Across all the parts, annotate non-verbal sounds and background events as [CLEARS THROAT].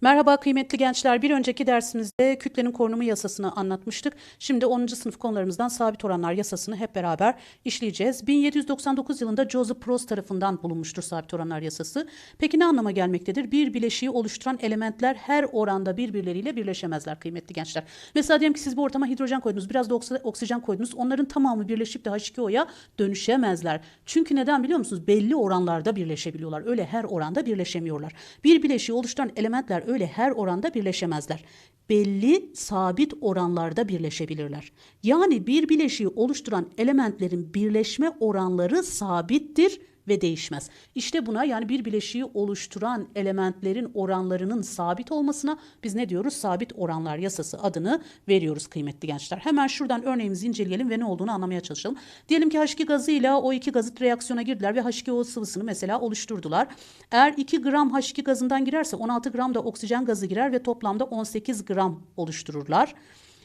Merhaba kıymetli gençler. Bir önceki dersimizde kütlenin korunumu yasasını anlatmıştık. Şimdi 10. sınıf konularımızdan sabit oranlar yasasını hep beraber işleyeceğiz. 1799 yılında Joseph Prost tarafından bulunmuştur sabit oranlar yasası. Peki ne anlama gelmektedir? Bir bileşiği oluşturan elementler her oranda birbirleriyle birleşemezler kıymetli gençler. Mesela diyelim ki siz bu ortama hidrojen koydunuz, biraz da oksi- oksijen koydunuz. Onların tamamı birleşip de H2O'ya dönüşemezler. Çünkü neden biliyor musunuz? Belli oranlarda birleşebiliyorlar. Öyle her oranda birleşemiyorlar. Bir bileşiği oluşturan elementler öyle her oranda birleşemezler. Belli sabit oranlarda birleşebilirler. Yani bir bileşiği oluşturan elementlerin birleşme oranları sabittir ve değişmez. İşte buna yani bir bileşiği oluşturan elementlerin oranlarının sabit olmasına biz ne diyoruz? Sabit oranlar yasası adını veriyoruz kıymetli gençler. Hemen şuradan örneğimizi inceleyelim ve ne olduğunu anlamaya çalışalım. Diyelim ki H2 gazıyla o iki gazıt reaksiyona girdiler ve H2O sıvısını mesela oluşturdular. Eğer 2 gram H2 gazından girerse 16 gram da oksijen gazı girer ve toplamda 18 gram oluştururlar.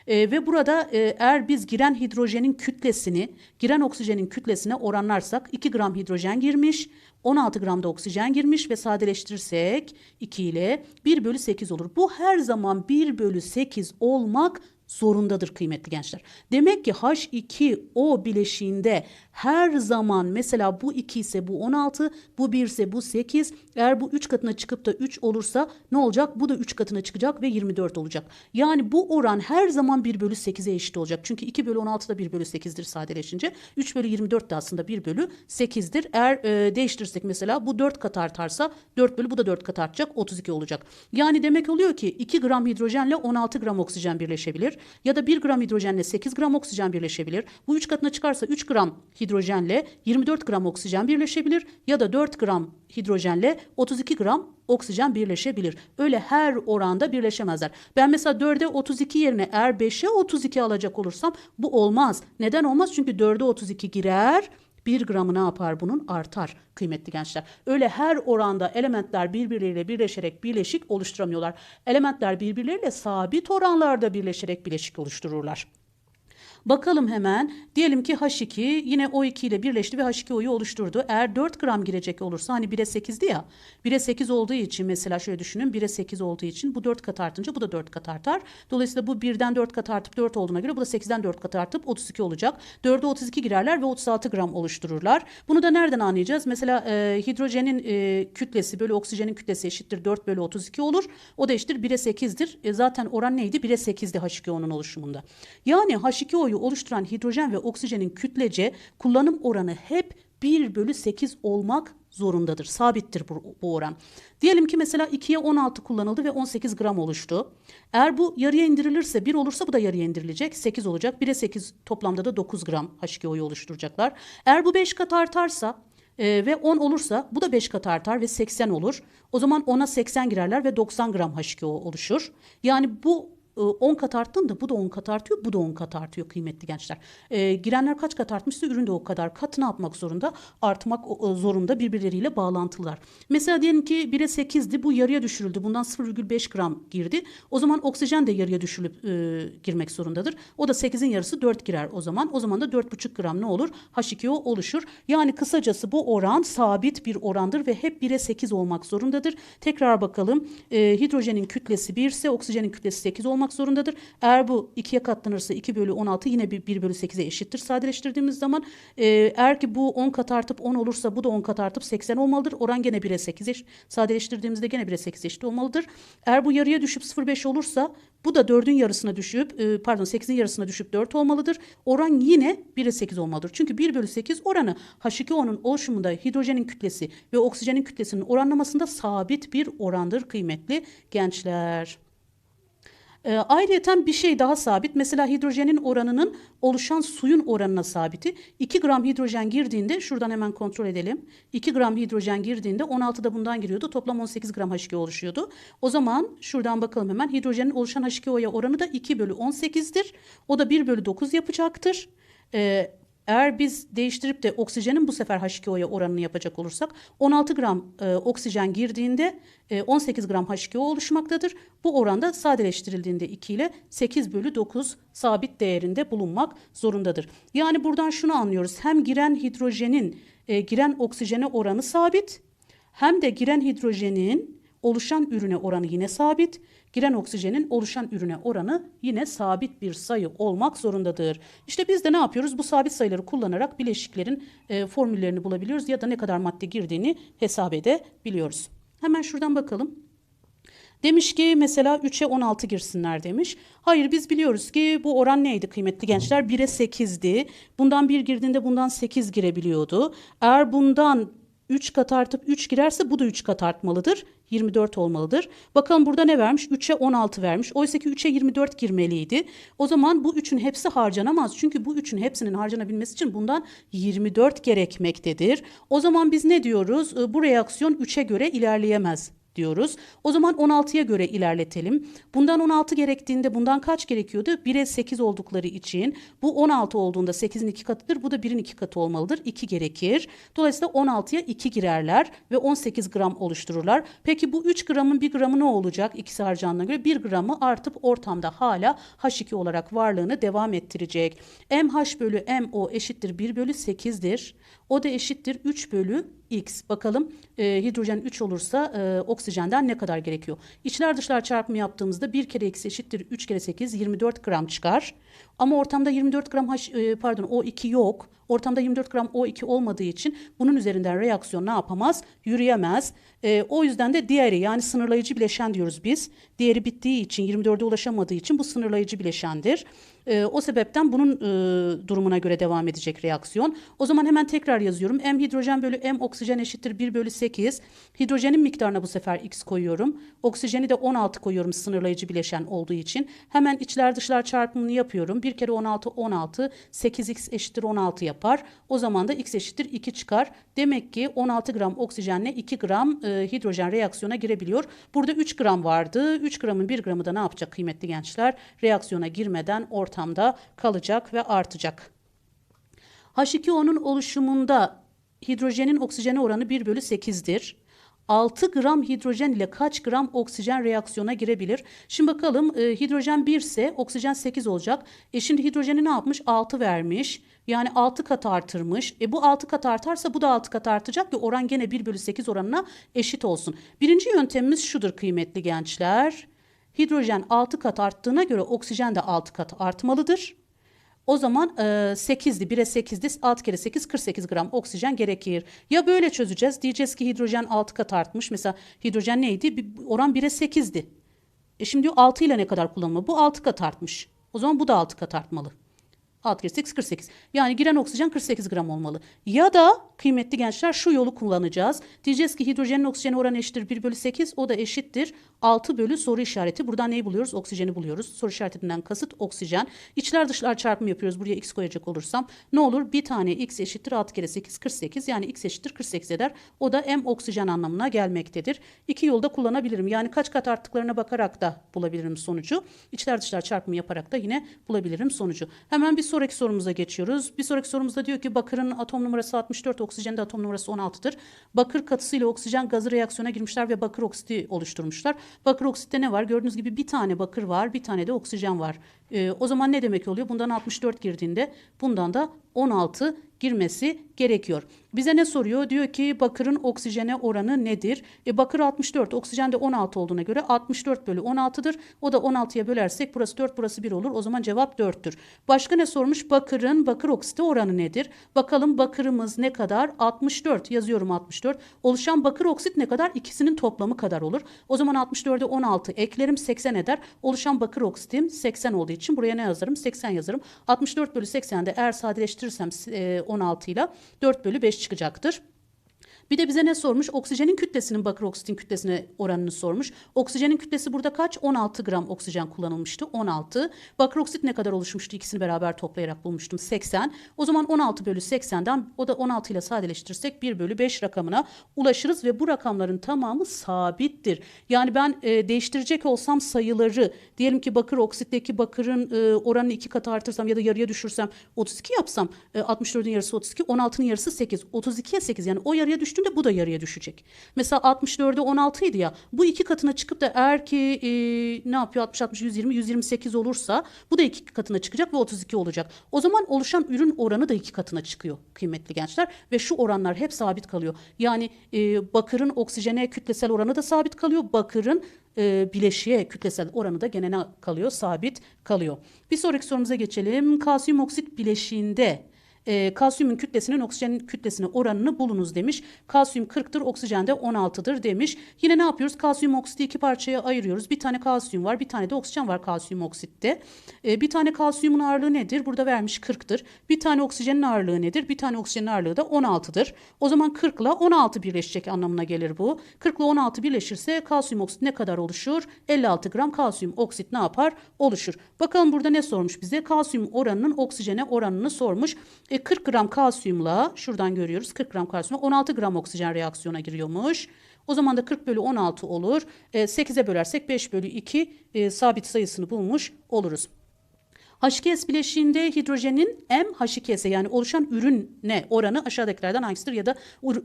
E, ve burada e, eğer biz giren hidrojenin kütlesini giren oksijenin kütlesine oranlarsak 2 gram hidrojen girmiş, 16 gram da oksijen girmiş ve sadeleştirirsek 2 ile 1 bölü 8 olur. Bu her zaman 1 bölü 8 olmak zorundadır kıymetli gençler. Demek ki H2O bileşiğinde her zaman mesela bu 2 ise bu 16, bu 1 ise bu 8. Eğer bu 3 katına çıkıp da 3 olursa ne olacak? Bu da 3 katına çıkacak ve 24 olacak. Yani bu oran her zaman 1 bölü 8'e eşit olacak. Çünkü 2 bölü 16 da 1 bölü 8'dir sadeleşince. 3 bölü 24 de aslında 1 bölü 8'dir. Eğer e, değiştirirsek mesela bu 4 kat artarsa 4 bölü bu da 4 kat artacak 32 olacak. Yani demek oluyor ki 2 gram hidrojenle 16 gram oksijen birleşebilir. Ya da 1 gram hidrojenle 8 gram oksijen birleşebilir. Bu 3 katına çıkarsa 3 gram hidrojenle 24 gram oksijen birleşebilir. Ya da 4 gram hidrojenle 32 gram oksijen birleşebilir. Öyle her oranda birleşemezler. Ben mesela 4'e 32 yerine eğer 5'e 32 alacak olursam bu olmaz. Neden olmaz? Çünkü 4'e 32 girer. 1 gramı ne yapar bunun? Artar kıymetli gençler. Öyle her oranda elementler birbirleriyle birleşerek bileşik oluşturamıyorlar. Elementler birbirleriyle sabit oranlarda birleşerek bileşik oluştururlar. Bakalım hemen. Diyelim ki H2 yine O2 ile birleşti ve H2O'yu oluşturdu. Eğer 4 gram girecek olursa hani 1'e 8'di ya. 1'e 8 olduğu için mesela şöyle düşünün. 1'e 8 olduğu için bu 4 kat artınca bu da 4 kat artar. Dolayısıyla bu 1'den 4 kat artıp 4 olduğuna göre bu da 8'den 4 kat artıp 32 olacak. 4'e 32 girerler ve 36 gram oluştururlar. Bunu da nereden anlayacağız? Mesela e, hidrojenin e, kütlesi bölü oksijenin kütlesi eşittir 4 bölü 32 olur. O da eşittir 1'e 8'dir. E, zaten oran neydi? 1'e 8'di H2O'nun oluşumunda. Yani H2O'yu oluşturan hidrojen ve oksijenin kütlece kullanım oranı hep 1 bölü 8 olmak zorundadır. Sabittir bu, bu oran. Diyelim ki mesela 2'ye 16 kullanıldı ve 18 gram oluştu. Eğer bu yarıya indirilirse 1 olursa bu da yarıya indirilecek. 8 olacak. 1'e 8 toplamda da 9 gram H2O'yu oluşturacaklar. Eğer bu 5 kat artarsa e, ve 10 olursa bu da 5 kat artar ve 80 olur. O zaman 10'a 80 girerler ve 90 gram H2O oluşur. Yani bu 10 kat arttığında bu da 10 kat artıyor, bu da 10 kat artıyor kıymetli gençler. E, girenler kaç kat artmışsa ürün de o kadar kat ne yapmak zorunda? Artmak o- zorunda birbirleriyle bağlantılılar. Mesela diyelim ki 1'e 8'di bu yarıya düşürüldü. Bundan 0,5 gram girdi. O zaman oksijen de yarıya düşürülüp e, girmek zorundadır. O da 8'in yarısı 4 girer o zaman. O zaman da 4,5 gram ne olur? H2O oluşur. Yani kısacası bu oran sabit bir orandır ve hep 1'e 8 olmak zorundadır. Tekrar bakalım. E, hidrojenin kütlesi 1 ise oksijenin kütlesi 8 olmak zorundadır. Eğer bu 2'ye katlanırsa 2 bölü 16 yine bir 1 bölü 8'e eşittir sadeleştirdiğimiz zaman. E, eğer ki bu 10 kat artıp 10 olursa bu da 10 kat artıp 80 olmalıdır. Oran gene 1'e 8 eş, sadeleştirdiğimizde gene 1'e 8 eşit olmalıdır. Eğer bu yarıya düşüp 0,5 olursa bu da 4'ün yarısına düşüp e, pardon 8'in yarısına düşüp 4 olmalıdır. Oran yine 1'e 8 olmalıdır. Çünkü 1 bölü 8 oranı H2O'nun oluşumunda hidrojenin kütlesi ve oksijenin kütlesinin oranlamasında sabit bir orandır kıymetli gençler. E, ayrıyeten bir şey daha sabit. Mesela hidrojenin oranının oluşan suyun oranına sabiti. 2 gram hidrojen girdiğinde şuradan hemen kontrol edelim. 2 gram hidrojen girdiğinde 16 da bundan giriyordu. Toplam 18 gram H2O oluşuyordu. O zaman şuradan bakalım hemen. Hidrojenin oluşan H2O'ya oranı da 2 bölü 18'dir. O da 1 bölü 9 yapacaktır. E, eğer biz değiştirip de oksijenin bu sefer H2O'ya oranını yapacak olursak 16 gram e, oksijen girdiğinde e, 18 gram H2O oluşmaktadır. Bu oranda sadeleştirildiğinde 2 ile 8 bölü 9 sabit değerinde bulunmak zorundadır. Yani buradan şunu anlıyoruz. Hem giren hidrojenin e, giren oksijene oranı sabit hem de giren hidrojenin oluşan ürüne oranı yine sabit. Giren oksijenin oluşan ürüne oranı yine sabit bir sayı olmak zorundadır. İşte biz de ne yapıyoruz? Bu sabit sayıları kullanarak bileşiklerin e, formüllerini bulabiliyoruz ya da ne kadar madde girdiğini hesap edebiliyoruz. Hemen şuradan bakalım. Demiş ki mesela 3'e 16 girsinler demiş. Hayır biz biliyoruz ki bu oran neydi kıymetli gençler? 1'e 8'di. Bundan 1 girdiğinde bundan 8 girebiliyordu. Eğer bundan 3 kat artıp 3 girerse bu da 3 kat artmalıdır. 24 olmalıdır. Bakalım burada ne vermiş? 3'e 16 vermiş. Oysa ki 3'e 24 girmeliydi. O zaman bu 3'ün hepsi harcanamaz. Çünkü bu 3'ün hepsinin harcanabilmesi için bundan 24 gerekmektedir. O zaman biz ne diyoruz? Ee, Bu reaksiyon 3'e göre ilerleyemez diyoruz. O zaman 16'ya göre ilerletelim. Bundan 16 gerektiğinde bundan kaç gerekiyordu? 1'e 8 oldukları için bu 16 olduğunda 8'in 2 katıdır. Bu da 1'in 2 katı olmalıdır. 2 gerekir. Dolayısıyla 16'ya 2 girerler ve 18 gram oluştururlar. Peki bu 3 gramın 1 gramı ne olacak? İkisi harcandığına göre 1 gramı artıp ortamda hala H2 olarak varlığını devam ettirecek. MH bölü MO eşittir 1 bölü 8'dir. O da eşittir 3 bölü X. Bakalım e, hidrojen 3 olursa e, oksijenden ne kadar gerekiyor? İçler dışlar çarpımı yaptığımızda 1 kere X eşittir 3 kere 8 24 gram çıkar. Ama ortamda 24 gram H, e, pardon O2 yok. Ortamda 24 gram O2 olmadığı için bunun üzerinden reaksiyon ne yapamaz? Yürüyemez. E, o yüzden de diğeri yani sınırlayıcı bileşen diyoruz biz. Diğeri bittiği için 24'e ulaşamadığı için bu sınırlayıcı bileşendir. E, o sebepten bunun e, durumuna göre devam edecek reaksiyon. O zaman hemen tekrar yazıyorum. M hidrojen bölü M oksijen eşittir 1 bölü 8. Hidrojenin miktarına bu sefer X koyuyorum. Oksijeni de 16 koyuyorum sınırlayıcı bileşen olduğu için. Hemen içler dışlar çarpımını yapıyorum. 1 kere 16 16. 8X eşittir 16 yapar. O zaman da X eşittir 2 çıkar. Demek ki 16 gram oksijenle 2 gram e, hidrojen reaksiyona girebiliyor. Burada 3 gram vardı. 3 gramın 1 gramı da ne yapacak kıymetli gençler? Reaksiyona girmeden ortamda kalacak ve artacak. H2O'nun oluşumunda hidrojenin oksijene oranı 1 bölü 8'dir. 6 gram hidrojen ile kaç gram oksijen reaksiyona girebilir? Şimdi bakalım e, hidrojen 1 ise oksijen 8 olacak. E şimdi hidrojeni ne yapmış? 6 vermiş. Yani 6 kat artırmış. E bu 6 kat artarsa bu da 6 kat artacak ve oran gene 1 bölü 8 oranına eşit olsun. Birinci yöntemimiz şudur kıymetli gençler. Hidrojen 6 kat arttığına göre oksijen de 6 kat artmalıdır. O zaman e, 8'di 1'e 8'di 6 kere 8 48 gram oksijen gerekir. Ya böyle çözeceğiz diyeceğiz ki hidrojen 6 kat artmış. Mesela hidrojen neydi? Bir, oran 1'e 8'di. E şimdi diyor 6 ile ne kadar kullanılmalı? Bu 6 kat artmış. O zaman bu da 6 kat artmalı. 6 kere 8 48. Yani giren oksijen 48 gram olmalı. Ya da kıymetli gençler şu yolu kullanacağız. Diyeceğiz ki hidrojenin oksijene oranı eşittir 1 bölü 8. O da eşittir 6 bölü soru işareti. Buradan neyi buluyoruz? Oksijeni buluyoruz. Soru işaretinden kasıt oksijen. İçler dışlar çarpımı yapıyoruz. Buraya x koyacak olursam ne olur? Bir tane x eşittir 6 kere 8 48. Yani x eşittir 48 eder. O da m oksijen anlamına gelmektedir. İki yolda kullanabilirim. Yani kaç kat arttıklarına bakarak da bulabilirim sonucu. İçler dışlar çarpımı yaparak da yine bulabilirim sonucu. Hemen bir sonraki sorumuza geçiyoruz. Bir sonraki sorumuzda diyor ki bakırın atom numarası 64, oksijenin de atom numarası 16'dır. Bakır katısı ile oksijen gazı reaksiyona girmişler ve bakır oksiti oluşturmuşlar. Bakır oksitte ne var? Gördüğünüz gibi bir tane bakır var, bir tane de oksijen var. Ee, o zaman ne demek oluyor? Bundan 64 girdiğinde bundan da 16 girmesi gerekiyor. Bize ne soruyor? Diyor ki bakırın oksijene oranı nedir? E, bakır 64, oksijen de 16 olduğuna göre 64 bölü 16'dır. O da 16'ya bölersek burası 4, burası 1 olur. O zaman cevap 4'tür. Başka ne sormuş? Bakırın bakır oksite oranı nedir? Bakalım bakırımız ne kadar? 64. Yazıyorum 64. Oluşan bakır oksit ne kadar? İkisinin toplamı kadar olur. O zaman 64'e 16 eklerim 80 eder. Oluşan bakır oksitim 80 olduğu buraya ne yazarım? 80 yazarım. 64 bölü 80'de eğer sadeleştirirsem e, 16 ile 4 bölü 5 çıkacaktır. Bir de bize ne sormuş? Oksijenin kütlesinin bakır oksitin kütlesine oranını sormuş. Oksijenin kütlesi burada kaç? 16 gram oksijen kullanılmıştı. 16. Bakır oksit ne kadar oluşmuştu? İkisini beraber toplayarak bulmuştum. 80. O zaman 16 bölü 80'den o da 16 ile sadeleştirirsek 1 bölü 5 rakamına ulaşırız ve bu rakamların tamamı sabittir. Yani ben e, değiştirecek olsam sayıları diyelim ki bakır oksitteki bakırın e, oranını 2 katı artırsam ya da yarıya düşürsem 32 yapsam e, 64'ün yarısı 32 16'nın yarısı 8 32'ye 8 yani o yarıya düştüğü düştüğünde bu da yarıya düşecek. Mesela 64'e 16 idi ya. Bu iki katına çıkıp da eğer ki e, ne yapıyor 60 60 120 128 olursa bu da iki katına çıkacak ve 32 olacak. O zaman oluşan ürün oranı da iki katına çıkıyor kıymetli gençler ve şu oranlar hep sabit kalıyor. Yani e, bakırın oksijene kütlesel oranı da sabit kalıyor. Bakırın e, bileşiğe kütlesel oranı da gene ne kalıyor? Sabit kalıyor. Bir sonraki sorumuza geçelim. Kalsiyum oksit bileşiğinde e, kalsiyumun kütlesinin oksijenin kütlesine oranını bulunuz demiş. Kalsiyum 40'tır, oksijen de 16'dır demiş. Yine ne yapıyoruz? Kalsiyum oksiti iki parçaya ayırıyoruz. Bir tane kalsiyum var, bir tane de oksijen var kalsiyum oksitte. E, bir tane kalsiyumun ağırlığı nedir? Burada vermiş 40'tır. Bir tane oksijenin ağırlığı nedir? Bir tane oksijenin ağırlığı da 16'dır. O zaman 40 ile 16 birleşecek anlamına gelir bu. 40 ile 16 birleşirse kalsiyum oksit ne kadar oluşur? 56 gram kalsiyum oksit ne yapar? Oluşur. Bakalım burada ne sormuş bize? Kalsiyum oranının oksijene oranını sormuş. E, 40 gram kalsiyumla şuradan görüyoruz 40 gram kalsiyumla 16 gram oksijen reaksiyona giriyormuş. O zaman da 40 bölü 16 olur. E, 8'e bölersek 5 bölü 2 e, sabit sayısını bulmuş oluruz. H2S bileşiğinde hidrojenin M H2S'e yani oluşan ürüne oranı aşağıdakilerden hangisidir ya da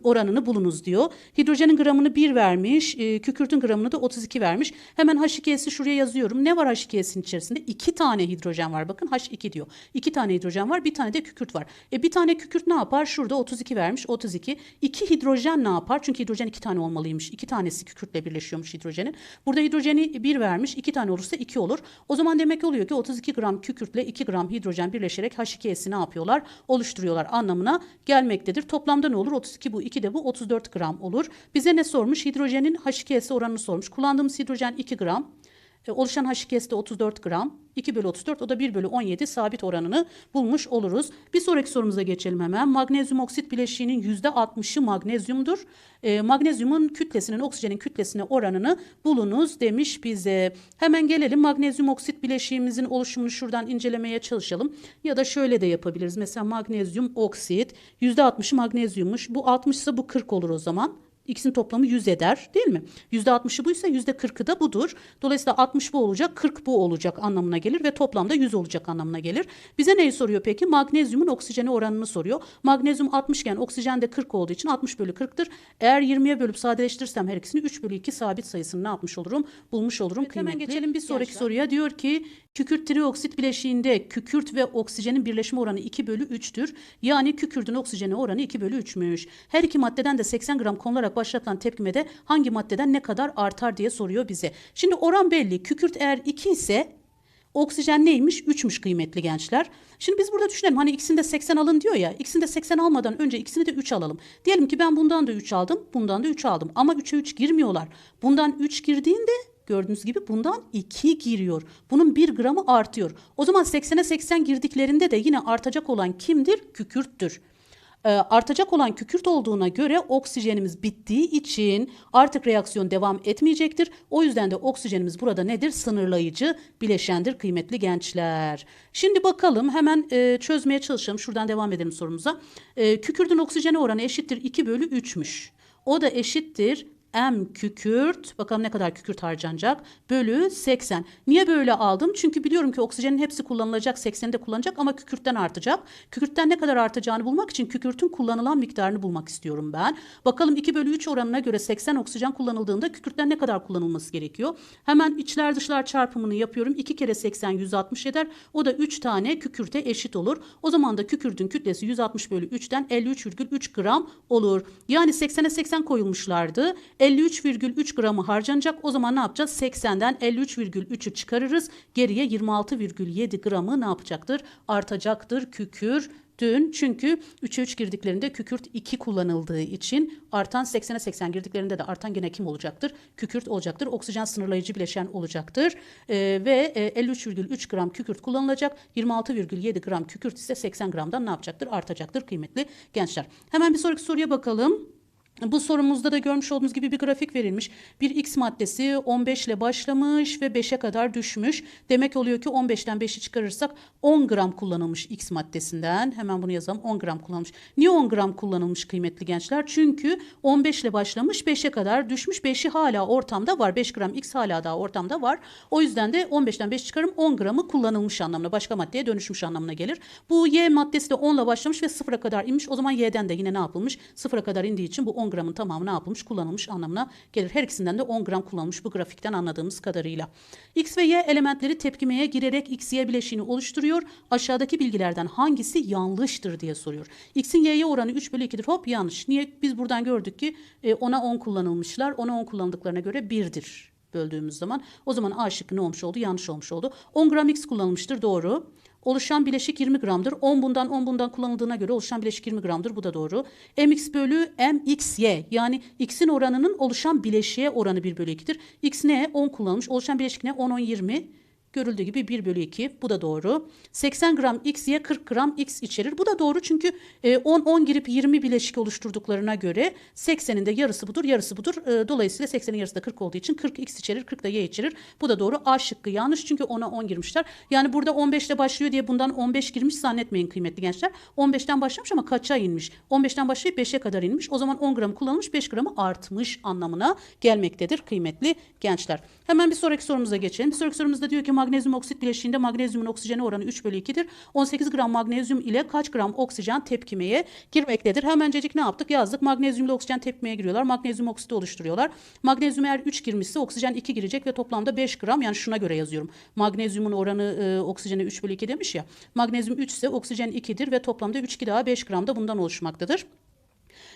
oranını bulunuz diyor. Hidrojenin gramını 1 vermiş, e, kükürtün gramını da 32 vermiş. Hemen H2S'i şuraya yazıyorum. Ne var H2S'in içerisinde? 2 tane hidrojen var. Bakın H2 diyor. 2 tane hidrojen var, bir tane de kükürt var. E bir tane kükürt ne yapar? Şurada 32 vermiş, 32. 2 hidrojen ne yapar? Çünkü hidrojen 2 tane olmalıymış. 2 tanesi kükürtle birleşiyormuş hidrojenin. Burada hidrojeni 1 vermiş, 2 tane olursa 2 olur. O zaman demek oluyor ki 32 gram kükürt kükürtle 2 gram hidrojen birleşerek H2S'i ne yapıyorlar? Oluşturuyorlar anlamına gelmektedir. Toplamda ne olur? 32 bu, 2 de bu 34 gram olur. Bize ne sormuş? Hidrojenin H2S oranını sormuş. Kullandığımız hidrojen 2 gram. E, oluşan H2S de 34 gram. 2 bölü 34 o da 1 bölü 17 sabit oranını bulmuş oluruz. Bir sonraki sorumuza geçelim hemen. Magnezyum oksit bileşiğinin %60'ı magnezyumdur. E, magnezyumun kütlesinin oksijenin kütlesine oranını bulunuz demiş bize. Hemen gelelim magnezyum oksit bileşiğimizin oluşumunu şuradan incelemeye çalışalım. Ya da şöyle de yapabiliriz. Mesela magnezyum oksit %60'ı magnezyummuş. Bu 60 ise bu 40 olur o zaman. X'in toplamı 100 eder değil mi? %60'ı buysa %40'ı da budur. Dolayısıyla 60 bu olacak 40 bu olacak anlamına gelir ve toplamda 100 olacak anlamına gelir. Bize neyi soruyor peki? Magnezyumun oksijene oranını soruyor. Magnezyum 60 iken oksijen de 40 olduğu için 60 bölü 40'tır. Eğer 20'ye bölüp sadeleştirirsem her ikisini 3 bölü 2 sabit sayısını ne yapmış olurum? Bulmuş olurum evet, kıymetli. Hemen geçelim bir sonraki gençler. soruya. Diyor ki kükürt trioksit bileşiğinde kükürt ve oksijenin birleşme oranı 2 bölü 3'tür. Yani kükürtün oksijene oranı 2 bölü 3'müş. Her iki maddeden de 80 gram konularak başlatılan tepkimede hangi maddeden ne kadar artar diye soruyor bize. Şimdi oran belli. Kükürt eğer 2 ise oksijen neymiş? 3'müş kıymetli gençler. Şimdi biz burada düşünelim hani ikisinde 80 alın diyor ya. İkisinde 80 almadan önce ikisini de 3 alalım. Diyelim ki ben bundan da 3 aldım, bundan da 3 aldım. Ama 3'e 3 girmiyorlar. Bundan 3 girdiğinde Gördüğünüz gibi bundan 2 giriyor. Bunun 1 gramı artıyor. O zaman 80'e 80 girdiklerinde de yine artacak olan kimdir? Kükürttür. Ee, artacak olan kükürt olduğuna göre oksijenimiz bittiği için artık reaksiyon devam etmeyecektir. O yüzden de oksijenimiz burada nedir? Sınırlayıcı bileşendir kıymetli gençler. Şimdi bakalım hemen e, çözmeye çalışalım. Şuradan devam edelim sorumuza. E, kükürdün oksijene oranı eşittir 2 bölü 3'müş. O da eşittir M kükürt bakalım ne kadar kükürt harcanacak bölü 80. Niye böyle aldım? Çünkü biliyorum ki oksijenin hepsi kullanılacak 80'i de kullanacak ama kükürtten artacak. Kükürtten ne kadar artacağını bulmak için kükürtün kullanılan miktarını bulmak istiyorum ben. Bakalım 2 bölü 3 oranına göre 80 oksijen kullanıldığında kükürtten ne kadar kullanılması gerekiyor? Hemen içler dışlar çarpımını yapıyorum. 2 kere 80 160 eder. O da 3 tane kükürte eşit olur. O zaman da kükürtün kütlesi 160 bölü 3'ten 53,3 gram olur. Yani 80'e 80 koyulmuşlardı. 53,3 gramı harcanacak. O zaman ne yapacağız? 80'den 53,3'ü çıkarırız. Geriye 26,7 gramı ne yapacaktır? Artacaktır kükür dün çünkü 3'e 3 girdiklerinde kükürt 2 kullanıldığı için artan 80'e 80 girdiklerinde de artan gene kim olacaktır? Kükürt olacaktır. Oksijen sınırlayıcı bileşen olacaktır. Ee, ve e, 53,3 gram kükürt kullanılacak. 26,7 gram kükürt ise 80 gramdan ne yapacaktır? Artacaktır kıymetli gençler. Hemen bir sonraki soruya bakalım. Bu sorumuzda da görmüş olduğunuz gibi bir grafik verilmiş. Bir X maddesi 15 ile başlamış ve 5'e kadar düşmüş. Demek oluyor ki 15'ten 5'i çıkarırsak 10 gram kullanılmış X maddesinden. Hemen bunu yazalım 10 gram kullanılmış. Niye 10 gram kullanılmış kıymetli gençler? Çünkü 15 ile başlamış 5'e kadar düşmüş. 5'i hala ortamda var. 5 gram X hala daha ortamda var. O yüzden de 15'ten 5 çıkarım 10 gramı kullanılmış anlamına başka maddeye dönüşmüş anlamına gelir. Bu Y maddesi de 10 ile başlamış ve 0'a kadar inmiş. O zaman Y'den de yine ne yapılmış? 0'a kadar indiği için bu 10 10 gramın tamamı ne yapılmış? Kullanılmış anlamına gelir. Her ikisinden de 10 gram kullanılmış bu grafikten anladığımız kadarıyla. X ve Y elementleri tepkimeye girerek X, Y bileşiğini oluşturuyor. Aşağıdaki bilgilerden hangisi yanlıştır diye soruyor. X'in Y'ye oranı 3 bölü 2'dir. Hop yanlış. Niye? Biz buradan gördük ki e, 10'a 10 kullanılmışlar. 10'a 10 kullanıldıklarına göre 1'dir böldüğümüz zaman. O zaman A şıkkı ne olmuş oldu? Yanlış olmuş oldu. 10 gram X kullanılmıştır. Doğru. Oluşan bileşik 20 gramdır. 10 bundan 10 bundan kullanıldığına göre oluşan bileşik 20 gramdır. Bu da doğru. mx bölü mxy yani x'in oranının oluşan bileşiğe oranı 1 bölü 2'dir. x ne? 10 kullanılmış. Oluşan bileşik ne? 10, 10, 20. Görüldüğü gibi 1 bölü 2. Bu da doğru. 80 gram x y 40 gram x içerir. Bu da doğru çünkü e, 10 10 girip 20 bileşik oluşturduklarına göre 80'in de yarısı budur, yarısı budur. E, dolayısıyla 80'in yarısı da 40 olduğu için 40 x içerir, 40 da y içerir. Bu da doğru. A şıkkı yanlış çünkü 10'a 10 girmişler. Yani burada 15 ile başlıyor diye bundan 15 girmiş zannetmeyin kıymetli gençler. 15'ten başlamış ama kaça inmiş? 15'ten başlayıp 5'e kadar inmiş. O zaman 10 gram kullanılmış 5 gramı artmış anlamına gelmektedir kıymetli gençler. Hemen bir sonraki sorumuza geçelim. Bir sonraki sorumuzda diyor ki magnezyum oksit bileşiğinde magnezyumun oksijene oranı 3 bölü 2'dir. 18 gram magnezyum ile kaç gram oksijen tepkimeye girmektedir? Hemencecik ne yaptık? Yazdık. Magnezyum ile oksijen tepkimeye giriyorlar. Magnezyum oksiti oluşturuyorlar. Magnezyum eğer 3 girmişse oksijen 2 girecek ve toplamda 5 gram yani şuna göre yazıyorum. Magnezyumun oranı e, oksijene 3 bölü 2 demiş ya. Magnezyum 3 ise oksijen 2'dir ve toplamda 3 2 daha 5 gram da bundan oluşmaktadır.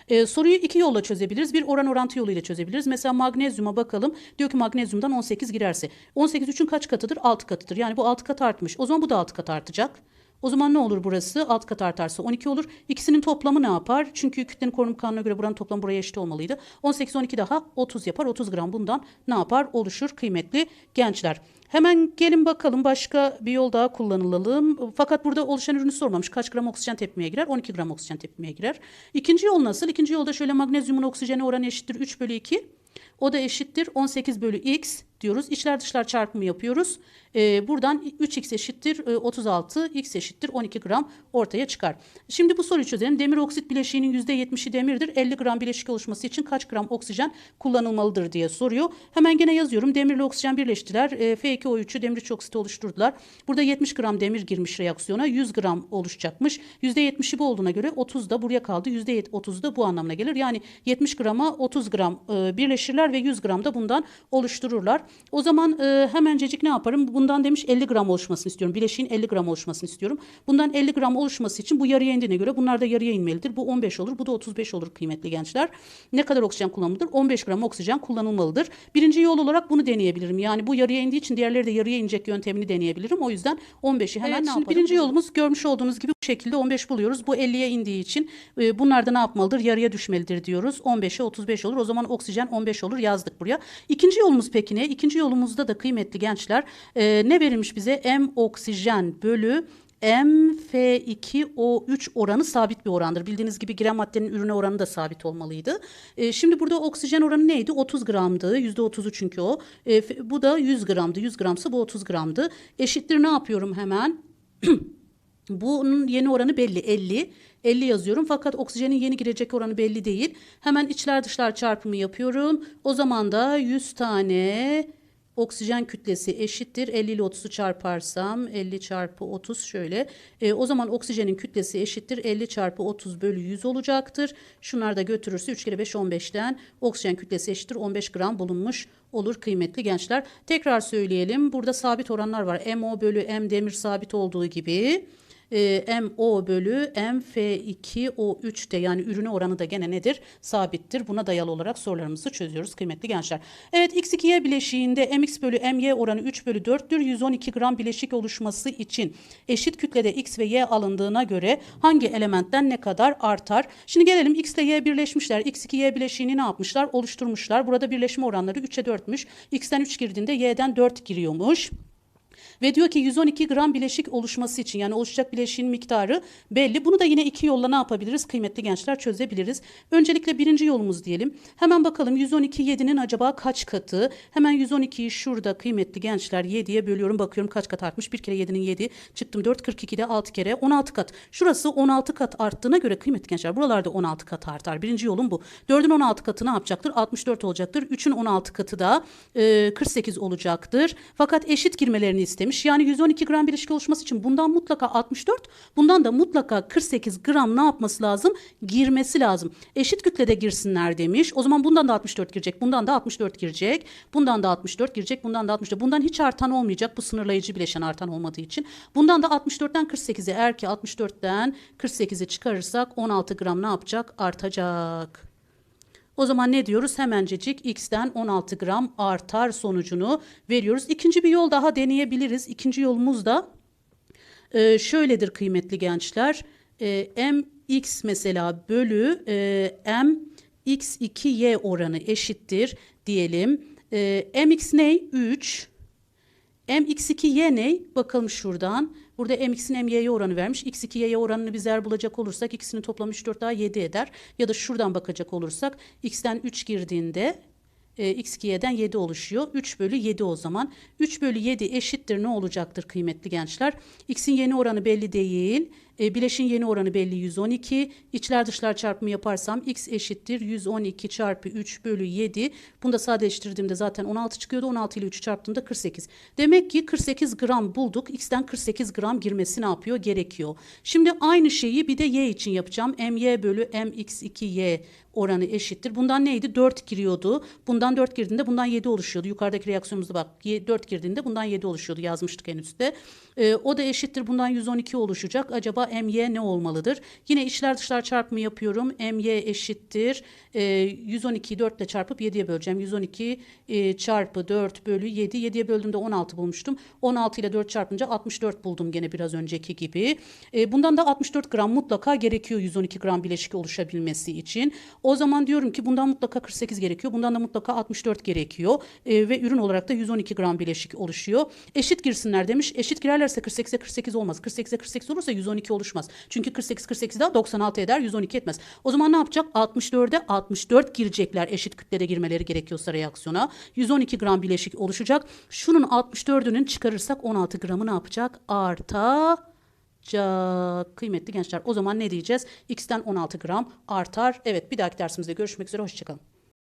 Ee, soruyu iki yolla çözebiliriz. Bir oran orantı yoluyla çözebiliriz. Mesela magnezyuma bakalım. Diyor ki magnezyumdan 18 girerse. 18 3'ün kaç katıdır? 6 katıdır. Yani bu 6 kat artmış. O zaman bu da 6 kat artacak. O zaman ne olur burası? Alt kat artarsa 12 olur. İkisinin toplamı ne yapar? Çünkü kütlenin korunum kanununa göre buranın toplamı buraya eşit olmalıydı. 18 12 daha 30 yapar. 30 gram bundan ne yapar? Oluşur kıymetli gençler. Hemen gelin bakalım başka bir yol daha kullanılalım. Fakat burada oluşan ürünü sormamış. Kaç gram oksijen tepkimeye girer? 12 gram oksijen tepkimeye girer. İkinci yol nasıl? İkinci yolda şöyle magnezyumun oksijene oranı eşittir 3 bölü 2. O da eşittir 18 bölü x diyoruz. İçler dışlar çarpımı yapıyoruz. Ee, buradan 3x eşittir e, 36, x eşittir 12 gram ortaya çıkar. Şimdi bu soruyu çözelim. Demir oksit bileşiğinin %70'i demirdir. 50 gram bileşik oluşması için kaç gram oksijen kullanılmalıdır diye soruyor. Hemen gene yazıyorum. Demirle oksijen birleştiler. E, F2O3'ü demir oksiti oluşturdular. Burada 70 gram demir girmiş reaksiyona. 100 gram oluşacakmış. %70'i bu olduğuna göre 30 da buraya kaldı. %30 da bu anlamına gelir. Yani 70 grama 30 gram e, birleşirler ve 100 gram da bundan oluştururlar. O zaman e, hemencecik ne yaparım? Bundan demiş 50 gram oluşmasını istiyorum. Bileşiğin 50 gram oluşmasını istiyorum. Bundan 50 gram oluşması için bu yarıya indiğine göre bunlar da yarıya inmelidir. Bu 15 olur. Bu da 35 olur kıymetli gençler. Ne kadar oksijen kullanılmalıdır? 15 gram oksijen kullanılmalıdır. Birinci yol olarak bunu deneyebilirim. Yani bu yarıya indiği için diğerleri de yarıya inecek yöntemini deneyebilirim. O yüzden 15'i hemen Evet, ne şimdi yaparım? birinci yolumuz görmüş olduğunuz gibi şekilde 15 buluyoruz. Bu 50'ye indiği için e, bunlar da ne yapmalıdır? Yarıya düşmelidir diyoruz. 15'e 35 olur. O zaman oksijen 15 olur. Yazdık buraya. İkinci yolumuz peki ne? İkinci yolumuzda da kıymetli gençler e, ne verilmiş bize? M oksijen bölü MF2O3 oranı sabit bir orandır. Bildiğiniz gibi giren maddenin ürüne oranı da sabit olmalıydı. E, şimdi burada oksijen oranı neydi? 30 gramdı. %30'u çünkü o. E, bu da 100 gramdı. 100 gramsa bu 30 gramdı. Eşittir ne yapıyorum hemen? [CLEARS THROAT] Bunun yeni oranı belli 50. 50 yazıyorum fakat oksijenin yeni girecek oranı belli değil. Hemen içler dışlar çarpımı yapıyorum. O zaman da 100 tane oksijen kütlesi eşittir. 50 ile 30'u çarparsam 50 çarpı 30 şöyle. E, o zaman oksijenin kütlesi eşittir. 50 çarpı 30 bölü 100 olacaktır. Şunlar da götürürse 3 kere 5 15'ten oksijen kütlesi eşittir. 15 gram bulunmuş olur kıymetli gençler. Tekrar söyleyelim. Burada sabit oranlar var. MO bölü M demir sabit olduğu gibi e, MO bölü MF2O3 de yani ürüne oranı da gene nedir? Sabittir. Buna dayalı olarak sorularımızı çözüyoruz kıymetli gençler. Evet X2Y bileşiğinde MX bölü MY oranı 3 bölü 4'tür. 112 gram bileşik oluşması için eşit kütlede X ve Y alındığına göre hangi elementten ne kadar artar? Şimdi gelelim X ile Y birleşmişler. X2Y bileşiğini ne yapmışlar? Oluşturmuşlar. Burada birleşme oranları 3'e 4'müş. X'ten 3 girdiğinde Y'den 4 giriyormuş. Ve diyor ki 112 gram bileşik oluşması için yani oluşacak bileşiğin miktarı belli. Bunu da yine iki yolla ne yapabiliriz? Kıymetli gençler çözebiliriz. Öncelikle birinci yolumuz diyelim. Hemen bakalım 112 7'nin acaba kaç katı? Hemen 112'yi şurada kıymetli gençler 7'ye bölüyorum. Bakıyorum kaç kat artmış. Bir kere 7'nin 7 çıktım 4 42'de 6 kere 16 kat. Şurası 16 kat arttığına göre kıymetli gençler buralarda 16 kat artar. Birinci yolum bu. 4'ün 16 katı ne yapacaktır? 64 olacaktır. 3'ün 16 katı da e, 48 olacaktır. Fakat eşit girmelerini istemiş. Yani 112 gram bileşik oluşması için bundan mutlaka 64, bundan da mutlaka 48 gram ne yapması lazım? Girmesi lazım. Eşit kütlede girsinler demiş. O zaman bundan da 64 girecek, bundan da 64 girecek, bundan da 64 girecek, bundan da 64. Bundan hiç artan olmayacak. Bu sınırlayıcı bileşen artan olmadığı için. Bundan da 64'ten 48'e eğer ki 64'ten 48'e çıkarırsak 16 gram ne yapacak? Artacak. O zaman ne diyoruz? Hemencecik x'ten 16 gram artar sonucunu veriyoruz. İkinci bir yol daha deneyebiliriz. İkinci yolumuz da e, şöyledir kıymetli gençler. E, mx mesela bölü e, m x2y oranı eşittir diyelim. E, mx ne? 3. mx2y ne? Bakalım şuradan. Burada mx'in my'ye oranı vermiş. x2y'ye oranını bizler bulacak olursak ikisini toplam 3 4 daha 7 eder. Ya da şuradan bakacak olursak x'ten 3 girdiğinde e, x2y'den 7 oluşuyor. 3 bölü 7 o zaman. 3 bölü 7 eşittir ne olacaktır kıymetli gençler? X'in yeni oranı belli değil. E, bileşin yeni oranı belli 112. İçler dışlar çarpımı yaparsam x eşittir 112 çarpı 3 bölü 7. Bunu da sadeleştirdiğimde zaten 16 çıkıyordu. 16 ile 3'ü çarptığımda 48. Demek ki 48 gram bulduk. X'ten 48 gram girmesi ne yapıyor? Gerekiyor. Şimdi aynı şeyi bir de y için yapacağım. my bölü mx2y oranı eşittir. Bundan neydi? 4 giriyordu. Bundan 4 girdiğinde bundan 7 oluşuyordu. Yukarıdaki reaksiyonumuzda bak 4 girdiğinde bundan 7 oluşuyordu. Yazmıştık en üstte. Ee, o da eşittir. Bundan 112 oluşacak. Acaba my ne olmalıdır? Yine içler dışlar çarpımı yapıyorum. my eşittir. Ee, 112'yi 4 ile çarpıp 7'ye böleceğim. 112 e, çarpı 4 bölü 7. 7'ye böldüğümde 16 bulmuştum. 16 ile 4 çarpınca 64 buldum gene biraz önceki gibi. Ee, bundan da 64 gram mutlaka gerekiyor 112 gram bileşik oluşabilmesi için. O zaman diyorum ki bundan mutlaka 48 gerekiyor. Bundan da mutlaka 64 gerekiyor. Ee, ve ürün olarak da 112 gram bileşik oluşuyor. Eşit girsinler demiş. Eşit girerlerse 48'e 48 olmaz. 48'e 48 olursa 112 oluşmaz. Çünkü 48 48 daha 96 eder 112 etmez. O zaman ne yapacak? 64'e 64 girecekler eşit kütlede girmeleri gerekiyorsa reaksiyona. 112 gram bileşik oluşacak. Şunun 64'ünün çıkarırsak 16 gramı ne yapacak? Artacak. Kıymetli gençler o zaman ne diyeceğiz? X'ten 16 gram artar. Evet bir dahaki dersimizde görüşmek üzere. Hoşçakalın.